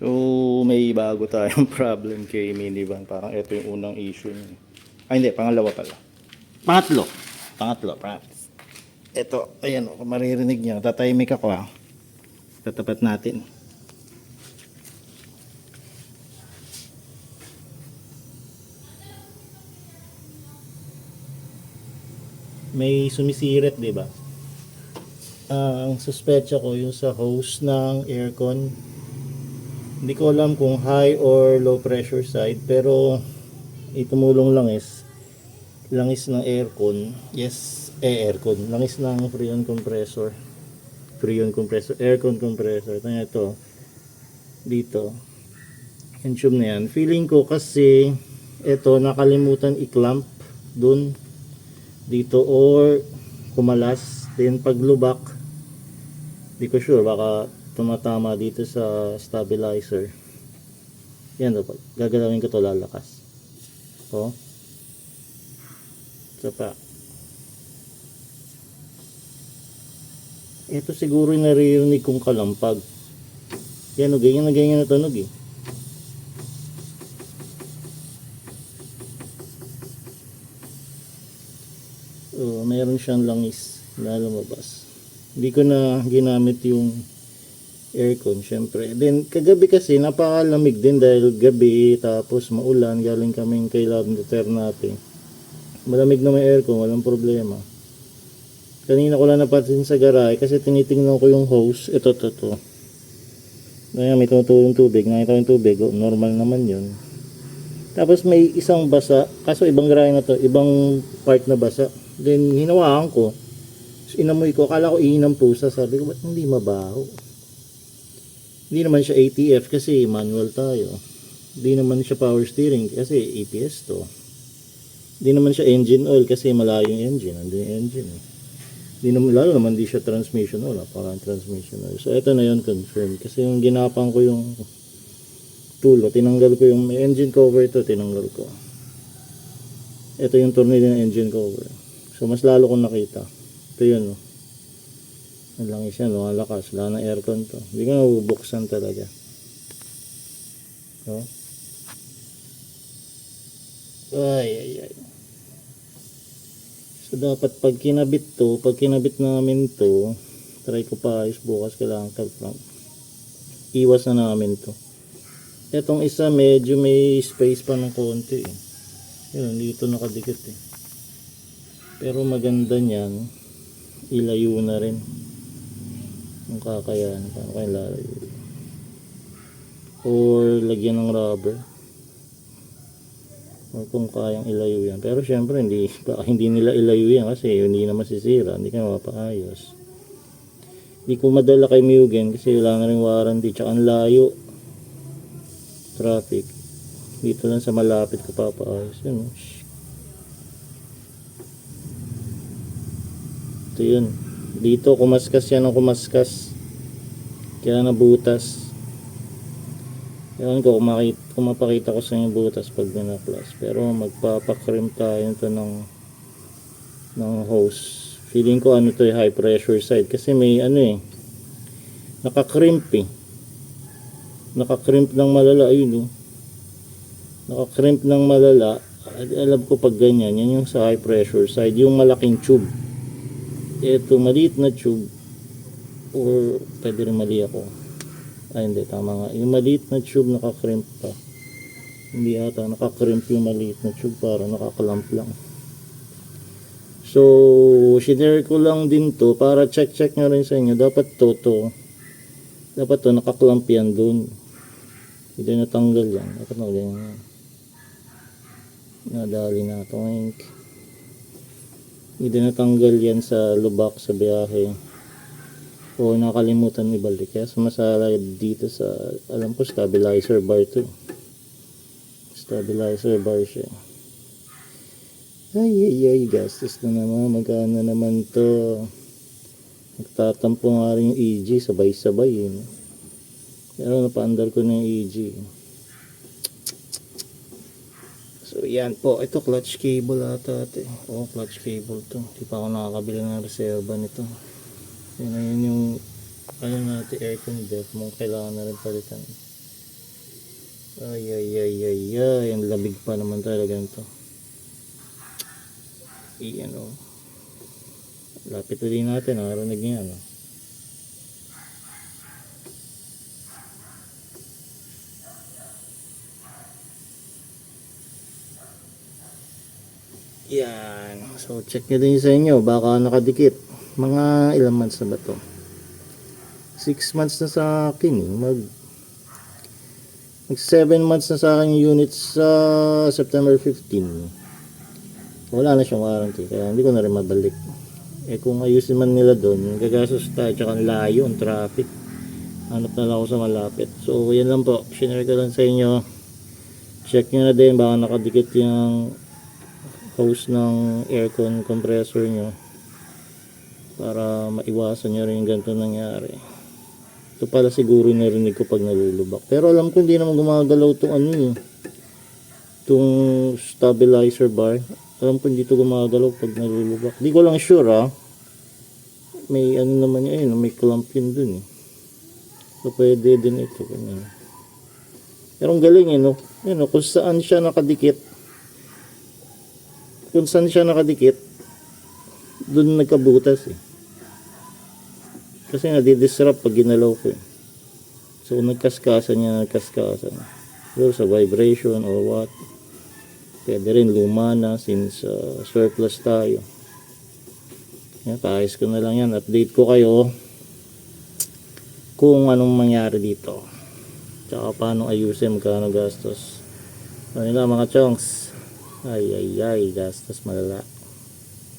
So, may bago tayong problem kay minivan. Parang ito yung unang issue niya. Ay, hindi. Pangalawa pala. Pangatlo. Pangatlo, promise. Ito, ayan. Kung maririnig niyo, tatahimik ako ha. Tatapat natin. May sumisirit, di ba? Ah, ang suspecha ko yung sa hose ng aircon hindi ko alam kung high or low pressure side pero itumulong lang is langis ng aircon. Yes eh aircon. Langis ng freon compressor. Freon compressor aircon compressor. Ito nga ito. Dito. Yung tube na yan. Feeling ko kasi ito nakalimutan i-clamp dun dito or kumalas. Then paglubak di ko sure baka tumatama dito sa stabilizer. Yan o gagalawin ko to lalakas. O isa pa. Ito siguro yung naririnig kong kalampag. Yan o ganyan na ganyan na tunog eh. So, meron siyang langis na lumabas. Hindi ko na ginamit yung aircon, syempre. Then, kagabi kasi, napakalamig din dahil gabi, tapos maulan, galing kaming kay Lavender natin. Malamig na may aircon, walang problema. Kanina ko lang napansin sa garahe kasi tinitingnan ko yung hose. Ito, ito, ito. Kaya may tumutulong tubig. Nakita ko yung tubig. Oh, normal naman yun. Tapos may isang basa. Kaso ibang garahe na to. Ibang part na basa. Then hinawakan ko. Inamoy ko. Akala ko ihinang pusa. Sabi ko, ba't hindi mabaho? Hindi naman siya ATF kasi manual tayo. Hindi naman siya power steering kasi APS to. Hindi naman siya engine oil kasi malayo yung engine. Andun yung engine eh. Hindi naman, lalo naman di siya transmission oil. Parang transmission oil. So ito na yun confirm. Kasi yung ginapang ko yung tulo, tinanggal ko yung engine cover ito, tinanggal ko. Ito yung tornilyo ng engine cover. So mas lalo kong nakita. Ito yun. Oh. Ang langis yan, no? Lakas. Wala ng aircon to. Hindi ka mabubuksan talaga. No? Ay, ay, ay. So, dapat pag kinabit to, pag kinabit namin to, try ko pa ayos bukas, kailangan ka lang. Iwas na namin to. Etong isa, medyo may space pa ng konti. Eh. Yun, dito nakadikit eh. Pero maganda niyan, ilayo na rin. Kung kakayahan, paano kayo lalayo? Or lagyan ng rubber. Or kung kayang ilayo yan. Pero syempre, hindi, hindi nila ilayo yan kasi hindi na masisira. Hindi ka mapaayos. Hindi ko madala kay Mugen kasi wala na rin warranty. Tsaka ang layo. Traffic. Dito lang sa malapit ko papaayos. Yun. oh. Shh. Ito yun. Dito kumaskas yan ng kumaskas. Kaya nabutas. Ewan ko kung, makita, kung mapakita ko sa inyo butas pag binaklas. Pero magpapakrim tayo ito ng ng hose. Feeling ko ano to eh, high pressure side. Kasi may ano eh. Nakakrimp eh. Nakakrimp ng malala. Ayun oh. Nakakrimp ng malala. Alam ko pag ganyan. Yan yung sa high pressure side. Yung malaking tube. Ito maliit na tube. Or pwede rin mali ako. Ay hindi, tama nga. Yung maliit na tube nakakrimp pa. Hindi ata nakakrimp yung maliit na tube para nakakalamp lang. So, share ko lang din to para check-check nyo rin sa inyo. Dapat to, to. Dapat to, nakaklamp yan dun. Hindi natanggal yan. Dapat na ganyan. Nadali na ito. Hindi yan sa lubak sa biyahe. O nakalimutan ibalik. Kaya sumasala dito sa alam ko stabilizer bar to stabilizer bar siya ay ay ay gastos na naman. Magkano naman to? Nagtatampo nga rin yung EG sabay sabay yun pero napaandar ko na yung EG so yan po ito clutch cable ata ate oh clutch cable to di pa ako nakakabili ng reserva nito yun na yun yung ano natin aircon def mo kailangan na rin palitan Ay, ay, ay, ay, ay. Ang lamig pa naman talaga nito. Iyan o. Lapit ulit natin. Narinig niya. No? Yan. So, check nyo din sa inyo. Baka nakadikit. Mga ilang months na ba to? 6 months na sa akin. eh. Mag Mag 7 months na sa akin yung unit sa September 15. Wala na siyang warranty, kaya hindi ko na rin mabalik. Eh kung ayusin man nila doon, gagastos tayo, tsaka layo, ang traffic. Hanap na lang ako sa malapit. So, yan lang po. Shinare ko lang sa inyo. Check nyo na din, baka nakadikit yung hose ng aircon compressor nyo para maiwasan nyo rin yung ganito nangyari. Ito pala siguro narinig ko pag nalulubak. Pero alam ko hindi naman gumagalaw itong ano eh. Itong stabilizer bar. Alam ko hindi ito gumagalaw pag nalulubak. Di ko lang sure ah. May ano naman yun, ayun, may clamp yun dun eh. So pwede din ito. Ganyan. Pero ang galing eh no. Yan, oh, kung saan siya nakadikit. Kung saan siya nakadikit. Doon nagkabutas eh. Kasi nadidisrupt pag ginalaw ko eh. So nagkaskasan niya, nagkaskasan. Siguro sa vibration or what. Pwede rin luma na since uh, surplus tayo. Yan, paayos ko na lang yan. Update ko kayo kung anong mangyari dito. Tsaka paano ayusin, magkano gastos. Ano nila mga chonks. Ay, ay, ay, gastos malala.